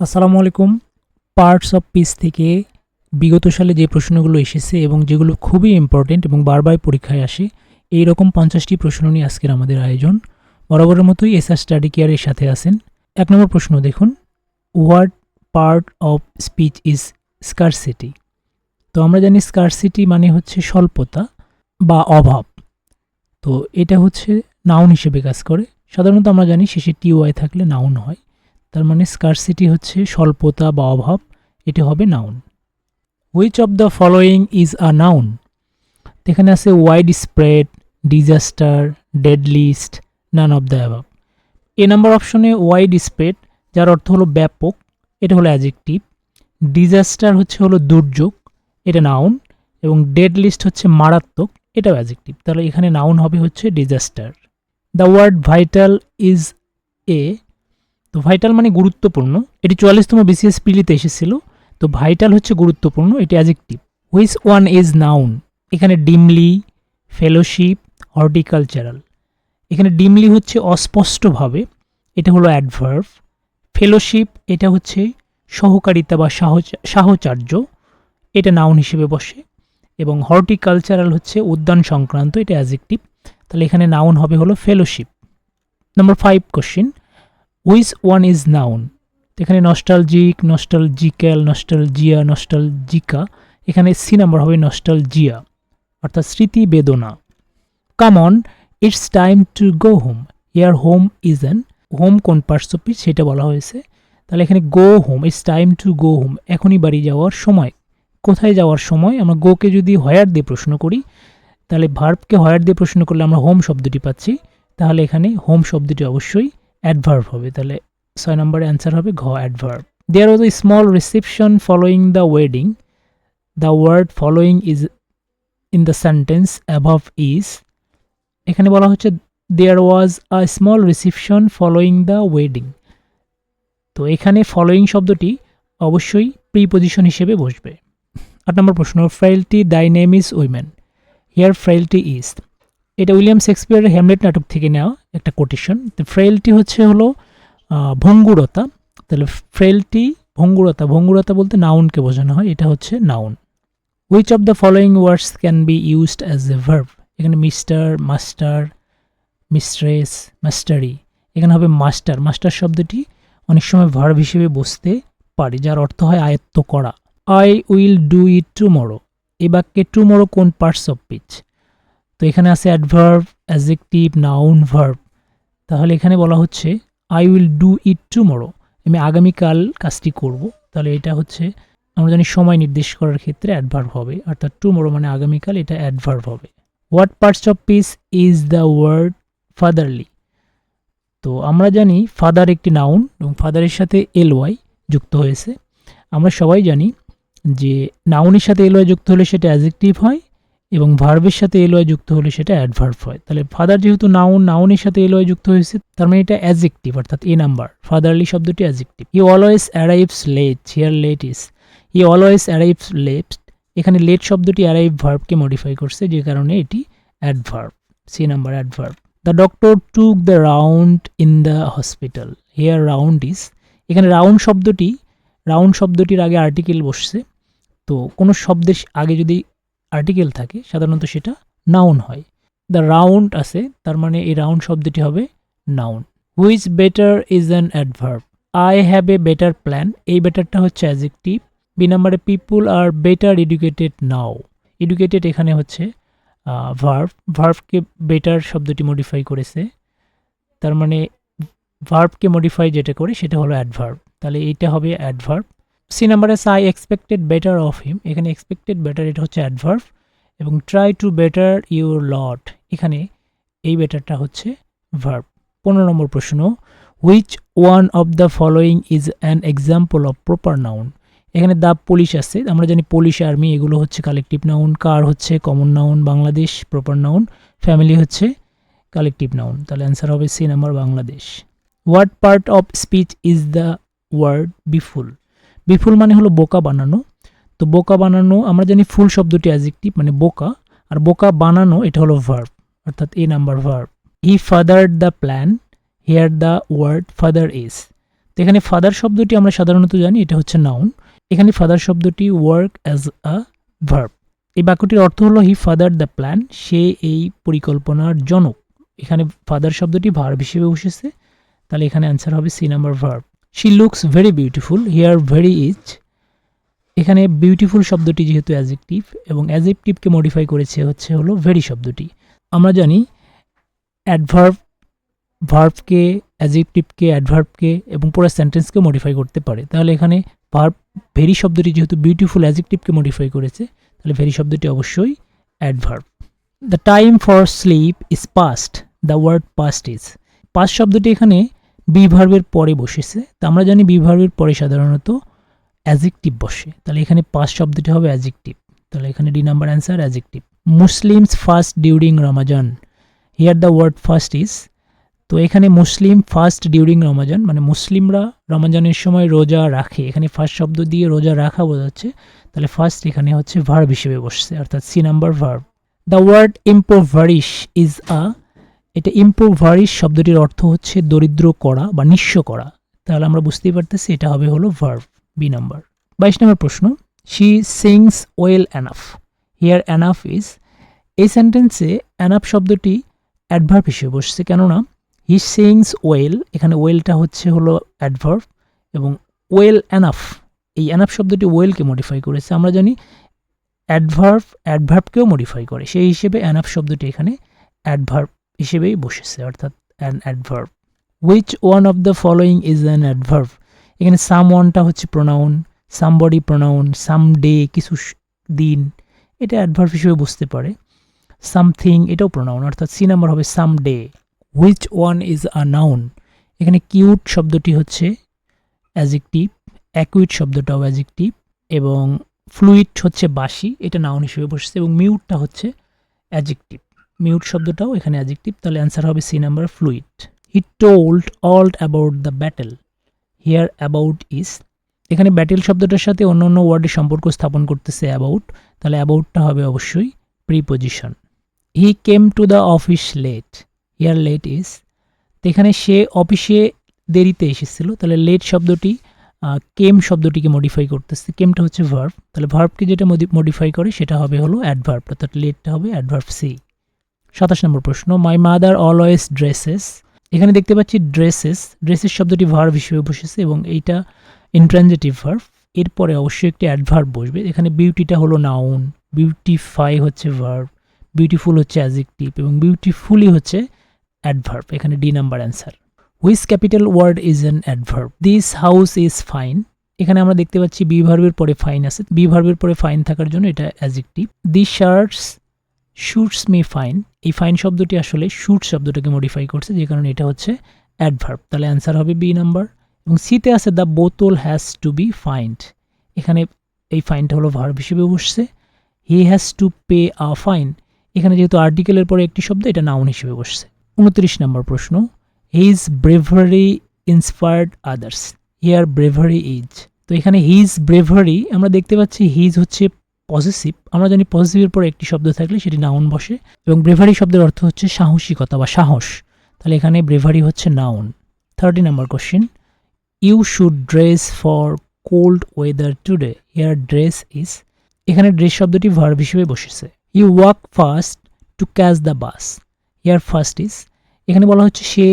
আসসালামু আলাইকুম। Parts of piece থেকে বিগত সালে যে প্রশ্নগুলো এসেছে এবং যেগুলো খুবই ইম্পর্টেন্ট এবং বারবার পরীক্ষায় আসে এই রকম পঞ্চাশটি প্রশ্ন নিয়ে আজকের আমাদের আয়োজন। বরাবরের মতোই এসআর স্টাডি কেয়ারের সাথে আছেন। এক নম্বর প্রশ্ন দেখুন what part of speech is scarcity তো আমরা জানি স্কারসিটি মানে হচ্ছে স্বল্পতা বা অভাব। তো এটা হচ্ছে নাউন হিসেবে কাজ করে। সাধারণত আমরা জানি শেষে টিওয়াই থাকলে নাউন হয়। তার মানে স্কারসিটি হচ্ছে স্বল্পতা বা অভাব, এটি হবে noun which of the following is a noun এখানে আছে wide spread disaster dead list none of the above A number অপশনে ওয়াইড স্প্রেড যার অর্থ হলো ব্যাপক, এটা হলো অ্যাজেক্টিভ ডিজাস্টার হচ্ছে হলো দুর্যোগ, এটা নাউন এবং ডেড লিস্ট হচ্ছে মারাত্মক, এটাও অ্যাজেক্টিভ তাহলে এখানে নাউন হবে হচ্ছে disaster the word vital is a তো ভাইটাল মানে গুরুত্বপূর্ণ। এটি চুয়াল্লিশতম বিসিএস পিলিতে এসেছিল। তো ভাইটাল হচ্ছে গুরুত্বপূর্ণ, এটি adjective which one is noun এখানে ডিমলি ফেলোশিপ হর্টিকালচারাল এখানে ডিমলি হচ্ছে অস্পষ্টভাবে, এটা হলো অ্যাডভার্ভ ফেলোশিপ এটা হচ্ছে সহকারিতা বা সাহচ- সাহচর্য, এটা নাউন হিসেবে বসে। এবং হর্টিকালচারাল হচ্ছে উদ্যান সংক্রান্ত, এটা অ্যাজেক্টিভ তাহলে এখানে নাউন হবে হলো fellowship number five question which one is noun এখানে নস্টালজিক নস্টালজিক্যাল নস্টালজিয়া নস্টালজিকা এখানে সি নাম্বার হবে নস্টালজিয়া অর্থাৎ স্মৃতি বেদনা। Come on it's time to go home here home is an home কোন পার্টস সেটা বলা হয়েছে। তাহলে এখানে go home it's time to go home এখনই বাড়ি যাওয়ার সময়। কোথায় যাওয়ার সময়? আমরা গোকে যদি হয়ার দিয়ে প্রশ্ন করি, তাহলে ভার্বকে হয়ার দিয়ে প্রশ্ন করলে আমরা হোম শব্দটি পাচ্ছি। তাহলে এখানে হোম শব্দটি অবশ্যই অ্যাডভার্ব হবে, তাহলে ছয় নম্বরে অ্যান্সার হবে ঘ adverb there was a small reception following the wedding the word following is in the sentence above is এখানে বলা হচ্ছে there was a small reception following the wedding তো এখানে ফলোয়িং শব্দটি অবশ্যই প্রিপোজিশন হিসেবে বসবে। আট নম্বর প্রশ্ন frailty thy name is women here frailty is এটা উইলিয়াম শেক্সপিয়ারের হ্যামলেট নাটক থেকে নেওয়া একটা কোটেশন তো ফ্রেলটি হচ্ছে হলো ভঙ্গুরতা। তাহলে ফ্রেলটি ভঙ্গুরতা। ভঙ্গুরতা বলতে নাউনকে বোঝানো হয়, এটা হচ্ছে noun which of the following words can be used as a verb এখানে মিস্টার মাস্টার মিস্ট্রেস মাস্টারি এখানে হবে মাস্টার মাস্টার শব্দটি অনেক সময় ভার্ব হিসেবে বসতে পারে, যার অর্থ হয় আয়ত্ত করা। I will do it tomorrow এই বাক্যে টুমোরো কোন পার্টস অফ পিচ তো এখানে আছে অ্যাডভার্ব অ্যাজেক্টিভ নাউন ভার্ব তাহলে এখানে বলা হচ্ছে I will do it tomorrow আমি আগামীকাল কাজটি করব। তাহলে এটা হচ্ছে, আমরা জানি সময় নির্দেশ করার ক্ষেত্রে অ্যাডভার্ব হবে। অর্থাৎ টুমোরো মানে আগামীকাল, এটা অ্যাডভার্ব হবে। What parts of speech is the word fatherly তো আমরা জানি ফাদার একটি নাউন এবং ফাদারের সাথে এল ওয়াই যুক্ত হয়েছে। আমরা সবাই জানি যে নাউনের সাথে এল ওয়াই যুক্ত হলে সেটা অ্যাজেক্টিভ হয় এবং ভার্বের সাথে এলওয়াই যুক্ত হলে সেটা অ্যাডভার্ব হয়। তাহলে ফাদার যেহেতু নাউন নাউনের সাথে এলওয়াই যুক্ত হয়েছে, তার মানে এটা অ্যাজেক্টিভ অর্থাৎ এ নাম্বার ফাদারলি শব্দটি adjective he always arrives late here late is he always arrives late এখানে লেট শব্দটি অ্যারাইভ ভার্বকে মডিফাই করছে, যে কারণে এটি adverb C number adverb the doctor took the round in the hospital here round is এখানে round শব্দটি round শব্দটির আগে আর্টিকেল বসছে, তো কোনো শব্দের আগে যদি আর্টিকেল থাকে, সাধারণত সেটা নাউন হয়। দ্য রাউন্ড আছে, তার মানে এই রাউন্ড শব্দটি হবে noun which better is an adverb I have a better plan এই বেটারটা হচ্ছে অ্যাজেক্টিভ বি নাম্বারে people are better educated now educated এখানে হচ্ছে ভার্ভ ভার্ভকে বেটার শব্দটি মডিফাই করেছে। তার মানে ভার্ভকে মডিফাই যেটা করে, সেটা হলো অ্যাডভার্ব তাহলে এইটা হবে adverb C number I expected better of him এখানে এক্সপেক্টেড বেটার এটা হচ্ছে অ্যাডভার্ভ এবং try to better your lot এখানে এই বেটারটা হচ্ছে ভার্ব পনেরো নম্বর প্রশ্ন which one of the following is an example of proper noun এখানে দ্য পুলিশ আছে, আমরা জানি পুলিশ আর্মি এগুলো হচ্ছে কালেকটিভ নাউন কার হচ্ছে common noun Bangladesh proper noun family হচ্ছে কালেকটিভ নাউন তাহলে অ্যান্সার হবে C number Bangladesh. What part of speech is the word befool befool মানে হলো বোকা বানানো। তো বোকা বানানো, আমরা জানি ফুল শব্দটি অ্যাজেক্টিভ মানে বোকা, আর বোকা বানানো এটা হলো ভার্ব অর্থাৎ A number verb he father the plan here the word father is তো এখানে ফাদার শব্দটি আমরা সাধারণত জানি, এটা হচ্ছে নাউন এখানে ফাদার শব্দটি ওয়ার্ক অ্যাজ আ ভার্ব এই বাক্যটির অর্থ হলো হি ফাদার দ্য প্ল্যান সে এই পরিকল্পনার জনক। এখানে ফাদার শব্দটি ভার্ব হিসেবে বসেছে, তাহলে এখানে অ্যান্সার হবে C number verb she looks very beautiful here very is এখানে বিউটিফুল শব্দটি যেহেতু অ্যাজেক্টিভ এবং অ্যাজেক্টিভকে মডিফাই করেছে হচ্ছে হলো ভেরি শব্দটি। আমরা জানি অ্যাডভার্ব ভার্বকে অ্যাজেক্টিভকে অ্যাডভার্বকে এবং পুরো সেন্টেন্সকে মডিফাই করতে পারে। তাহলে এখানে ভার্ব ভেরি শব্দটি যেহেতু বিউটিফুল অ্যাজেক্টিভকে মডিফাই করেছে, তাহলে ভেরি শব্দটি অবশ্যই adverb the time for sleep is past the word past is past শব্দটি এখানে বি ভার্বের পরে বসেছে। তা আমরা জানি বি ভার্বের পরে সাধারণত অ্যাজেক্টিভ বসে। তাহলে এখানে পাঁচ শব্দটি হবে অ্যাজেক্টিভ তাহলে এখানে D number answer adjective Muslims first during Ramadan here the word first is তো এখানে মুসলিম ফার্স্ট ডিউরিং রমাজান মানে মুসলিমরা রমাজানের সময় রোজা রাখে। এখানে ফার্স্ট শব্দ দিয়ে রোজা রাখা বোঝাচ্ছে। তাহলে ফার্স্ট এখানে হচ্ছে ভার্ব হিসেবে বসছে, অর্থাৎ C number verb the word impoverish is a এটা ইম্প্রোভারিশ শব্দটির অর্থ হচ্ছে দরিদ্র করা বা নিঃস্ব করা। তাহলে আমরা বুঝতেই পারতেছি এটা হবে হলো ভার্ব বি নাম্বার বাইশ নম্বর প্রশ্ন she sings well enough here enough is এই সেন্টেন্সে অ্যানাফ শব্দটি অ্যাডভার্ভ হিসেবে বসছে, কেননা হি সিংস ওয়েল এখানে ওয়েলটা হচ্ছে হলো অ্যাডভার্ভ এবং ওয়েল অ্যানাফ এই অ্যানাফ শব্দটি ওয়েলকে মডিফাই করেছে। আমরা জানি অ্যাডভার্ভ অ্যাডভার্ভকেও মডিফাই করে, সেই হিসেবে অ্যানাফ শব্দটি এখানে অ্যাডভার্ব হিসেবেই বসেছে, অর্থাৎ an adverb which one of the following is an adverb এখানে সাম ওয়ানটা হচ্ছে pronoun somebody pronoun some day কিছু দিন, এটা অ্যাডভার্ব হিসেবে বুঝতে পারে। সামথিং এটাও প্রোনাউন অর্থাৎ সি নাম্বার হবে some day which one is a noun এখানে কিউট শব্দটি হচ্ছে অ্যাজেক্টিভ অ্যাকুইট শব্দটাও অ্যাজেক্টিভ এবং ফ্লুইড হচ্ছে বাসি, এটা নাউন হিসেবে বসছে, এবং মিউটটা হচ্ছে অ্যাজেক্টিভ মিউট শব্দটাও এখানে অ্যাজেক্টিভ তাহলে অ্যান্সার হবে C number fluid he told all about the battle here about is এখানে ব্যাটেল শব্দটার সাথে অন্য অন্য ওয়ার্ডের সম্পর্ক স্থাপন করতেছে অ্যাবাউট তাহলে অ্যাবাউটটা হবে অবশ্যই preposition he came to the office late here late is এখানে সে অফিসে দেরিতে এসেছিল, তাহলে লেট শব্দটি কেম শব্দটিকে মডিফাই করতেছে। কেমটা হচ্ছে ভার্ভ তাহলে ভার্বকে যেটা মডিফাই করে সেটা হবে হলো অ্যাডভার্ভ অর্থাৎ লেটটা হবে অ্যাডভার্ভ সি সাতাশ নম্বর প্রশ্ন মাই মাদার অলওয়েজ ড্রেসেস এখানে দেখতে পাচ্ছি ড্রেসেস ড্রেসেস শব্দটি ভার্ব হিসেবে বসেছে এবং এইটা ইন্ট্রানজেটিভ ভার্ব এরপরে অবশ্যই একটি অ্যাডভার্ব বসবে, এখানে বিউটিটা হলো নাউন বিউটিফাই হচ্ছে ভার্ব বিউটিফুল হচ্ছে অ্যাজেক্টিভ এবং বিউটিফুলি হচ্ছে অ্যাডভার্ব এখানে D number answer which capital word is an adverb this house is fine এখানে আমরা দেখতে পাচ্ছি বি ভার্বের পরে ফাইন আছে বি ভার্বের পরে ফাইন থাকার জন্য এটা adjective the shirts suits me fine এই ফাইন শব্দটি আসলে শুট শব্দটাকে মডিফাই করছে, যে কারণে এটা হচ্ছে অ্যাডভার্ব তাহলে অ্যান্সার হবে বি নাম্বার এবং সিতে আছে দ্য বোতল হ্যাজ টু বি ফাইন্ড এখানে এই ফাইনটা হলো ভার্ব হিসেবে বসছে। He has to pay a fine এখানে যেহেতু আর্টিকেলের পরে একটি শব্দ, এটা নাউন হিসেবে বসছে। উনত্রিশ নম্বর প্রশ্ন his bravery inspired others here bravery is তো এখানে হিজ ব্রেভারি আমরা দেখতে পাচ্ছি হিজ হচ্ছে পজিটিভ আমরা জানি পজিটিভের পরে একটি শব্দ থাকলে সেটি নাউন বসে এবং ব্রেভারি শব্দের অর্থ হচ্ছে সাহসিকতা বা সাহস। তাহলে এখানে ব্রেভারি হচ্ছে noun thirty number question you should dress for cold weather today here dress is এখানে ড্রেস শব্দটি ভার্ব হিসেবে বসেছে। You walk first to catch the bus here first is এখানে বলা হচ্ছে সে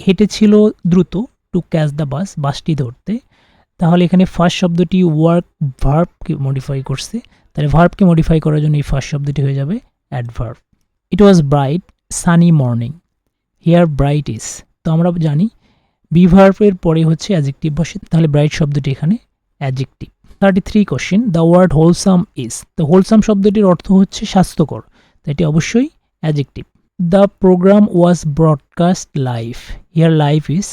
হেঁটেছিল দ্রুত টু ক্যাচ দ্য বাস বাসটি ধরতে। তাহলে এখানে ফার্স্ট শব্দটি ওয়ার্ক ভার্বকে মডিফাই করছে। তাহলে ভার্বকে মডিফাই করার জন্য এই ফার্স্ট শব্দটি হয়ে যাবে adverb it was bright sunny morning here bright is তো আমরা জানি বি ভার্বের পরে হচ্ছে অ্যাজেক্টিভ বসে, তাহলে ব্রাইট শব্দটি এখানে adjective thirty three question the word wholesome is তো হোলসাম শব্দটির অর্থ হচ্ছে স্বাস্থ্যকর, তো এটি অবশ্যই adjective the programme was broadcast live here live is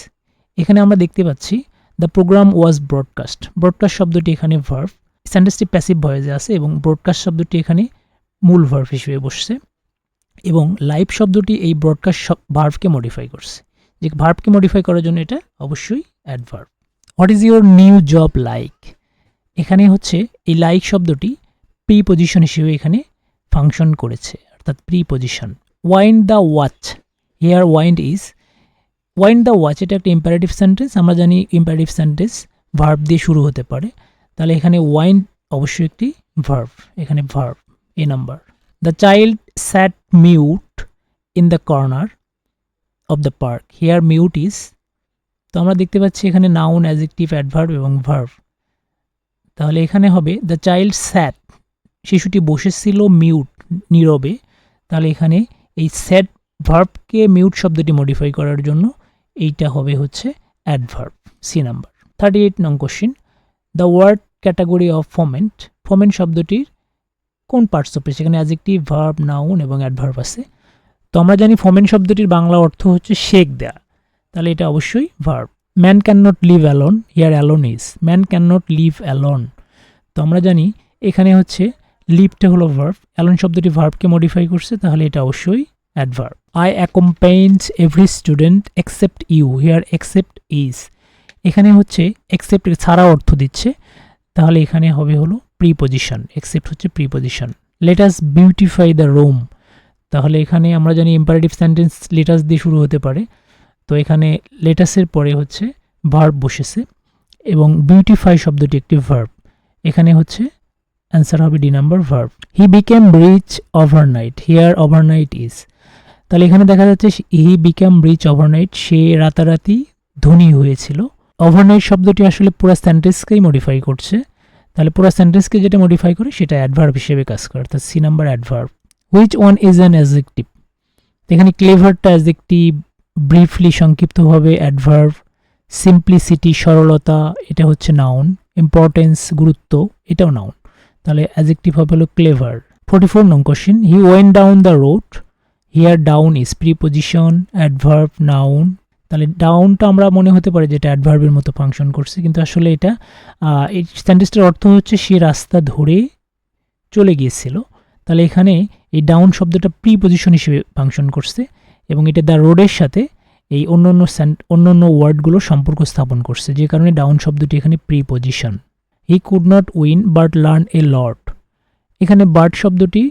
এখানে আমরা দেখতে পাচ্ছি the programme was broadcast broadcast শব্দটি এখানে ভার্ভ সেন্টেন্সটি প্যাসিভ ভয়েসে আছে এবং ব্রডকাস্ট শব্দটি এখানে মূল ভার্ভ হিসেবে বসছে এবং লাইভ শব্দটি এই ব্রডকাস্ট ভার্ভকে মডিফাই করছে। যে ভার্ভকে মডিফাই করার জন্য এটা অবশ্যই adverb what is your new job like এখানে হচ্ছে এই লাইক শব্দটি প্রি পজিশন হিসেবে এখানে ফাংশন করেছে, অর্থাৎ preposition wind the watch here wind is wind the watch এটা একটা ইম্পারেটিভ সেন্টেন্স আমরা জানি ইম্পারেটিভ সেন্টেন্স ভার্ব দিয়ে শুরু হতে পারে। তাহলে এখানে ওয়াইন অবশ্যই একটি ভার্ব এখানে verb A number the child sat mute in the corner of the park here mute is তো আমরা দেখতে পাচ্ছি এখানে নাউন অ্যাজেক্টিভ অ্যাডভার্ব এবং ভার্ব তাহলে এখানে হবে দ্য চাইল্ড স্যাট শিশুটি বসেছিল মিউট নীরবে। তাহলে এখানে এই স্যাট ভার্বকে মিউট শব্দটি মডিফাই করার জন্য এইটা হবে হচ্ছে adverb C number thirty eight নং question the word category of foment foment শব্দটির কোন পার্টস অফ সেখানে অ্যাজেক্টিভ ভার্ব নাউন এবং অ্যাডভার্ব আছে। তো আমরা জানি ফমেন্ট শব্দটির বাংলা অর্থ হচ্ছে শেক দেয়া। তাহলে এটা অবশ্যই verb man can not live alone here alone is man can not live alone তো আমরা জানি এখানে হচ্ছে লিভটা হলো ভার্ব অ্যালোন শব্দটি ভার্বকে মডিফাই করছে, তাহলে এটা অবশ্যই adverb I accompanies every student except you here except is এখানে হচ্ছে এক্সেপ্ট ছাড়া অর্থ দিচ্ছে। তাহলে এখানে হবে হলো প্রিপোজিশন এক্সেপ্ট হচ্ছে preposition let us beautify the room তাহলে এখানে আমরা জানি ইম্পারেটিভ সেন্টেন্স লেটাস দিয়ে শুরু হতে পারে। তো এখানে লেটাসের পরে হচ্ছে ভার্ব বসেছে এবং বিউটিফাই শব্দটি একটি ভার্ব এখানে হচ্ছে অ্যান্সার হবে D number verb he became rich overnight here overnight is তাহলে এখানে দেখা যাচ্ছে হি বিকাম রিচ ওভারনাইট সে রাতারাতি ধনী হয়েছিল। ওভারনাইট শব্দটি আসলে পুরো সেন্টেন্সকেই মডিফাই করছে। তাহলে পুরো সেন্টেন্সকে যেটা মডিফাই করে সেটা অ্যাডভার্ব হিসেবে কাজ করে, অর্থাৎ C number adverb which one is an adjective এখানে ক্লেভারটা অ্যাজেক্টিভ ব্রিফলি সংক্ষিপ্তভাবে অ্যাডভার্ব সিম্পলিসিটি সরলতা, এটা হচ্ছে নাউন ইম্পর্টেন্স গুরুত্ব, এটাও নাউন তাহলে অ্যাজেক্টিভ হবে হলো ক্লেভার ফোর্টি ফোর নং question he went down the road here down is preposition adverb noun তাহলে ডাউনটা আমরা মনে হতে পারে যে এটা অ্যাডভার্বের মতো ফাংশন করছে, কিন্তু আসলে এটা এই সেন্টেন্সটার অর্থ হচ্ছে সে রাস্তা ধরে চলে গিয়েছিল। তাহলে এখানে এই ডাউন শব্দটা প্রিপোজিশন হিসেবে ফাংশন করছে এবং এটা দ্য রোডের সাথে এই অন্য অন্য অন্য অন্য ওয়ার্ডগুলো সম্পর্ক স্থাপন করছে, যে কারণে ডাউন শব্দটি এখানে preposition he could not win but learn a lot এখানে বার্ড শব্দটি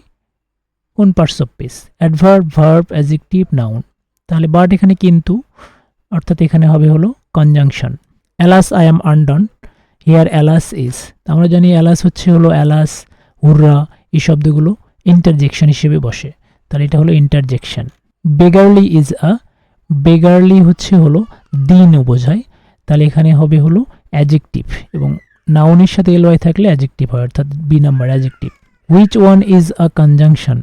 কোন parts of speech adverb verb adjective noun তাহলে বাট এখানে কিন্তু অর্থাৎ এখানে হবে হলো conjunction alas I am undone here alas is আমরা জানি অ্যালাস হচ্ছে হলো অ্যালাস হুররা এই শব্দগুলো ইন্টারজেকশন হিসেবে বসে। তাহলে এটা হলো ইন্টারজেকশন বেগারলি ইজ আ বেগারলি হচ্ছে হলো দিনও বোঝায়। তাহলে এখানে হবে হলো অ্যাজেক্টিভ এবং নাউনের সাথে এলওয়াই থাকলে অ্যাজেক্টিভ হয়, অর্থাৎ B number adjective which one is a conjunction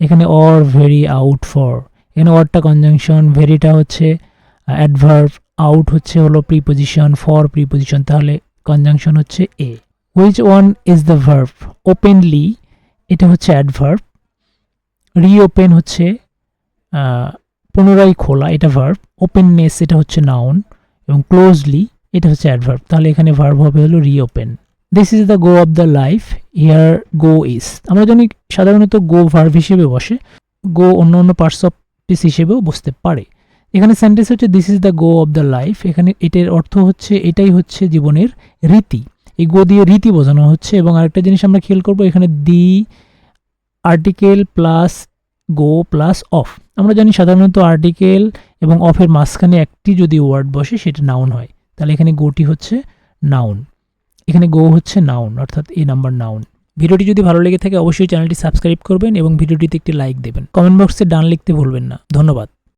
এখানে অর ভেরি আউট ফর এখানে অরটা কনজাংশন ভেরিটা হচ্ছে অ্যাডভার্ব আউট হচ্ছে হলো প্রিপোজিশন ফর প্রিপোজিশন তাহলে কনজাংশন হচ্ছে A which one is the verb openly এটা হচ্ছে অ্যাডভার্ব রিওপেন হচ্ছে পুনরায় খোলা, এটা ভার্ব ওপেননেস এটা হচ্ছে নাউন এবং ক্লোজলি এটা হচ্ছে অ্যাডভার্ব তাহলে এখানে ভার্ব হবে হলো reopen this is the go of the life here go is আমরা জানি সাধারণত গো ভার্ব হিসেবে বসে গো অন্য অন্য পার্টস অফ পিস হিসেবেও বসতে পারে। এখানে সেন্টেন্স হচ্ছে this is the go of the life এখানে এটার অর্থ হচ্ছে, এটাই হচ্ছে জীবনের রীতি। এই গো দিয়ে রীতি বোঝানো হচ্ছে এবং আরেকটা জিনিস আমরা খেয়াল করব, এখানে the article plus go plus of আমরা জানি সাধারণত আর্টিকেল এবং অফের মাঝখানে একটি যদি ওয়ার্ড বসে, সেটা নাউন হয়। তাহলে এখানে গোটি হচ্ছে নাউন এখানে গো হচ্ছে নাউন অর্থাৎ এ নাম্বার নাউন ভিডিওটি যদি ভালো লেগে থাকে, অবশ্যই চ্যানেলটি সাবস্ক্রাইব করবেন এবং ভিডিওটিতে একটি লাইক দেবেন। কমেন্ট বক্সে ডান লিখতে ভুলবেন না। ধন্যবাদ।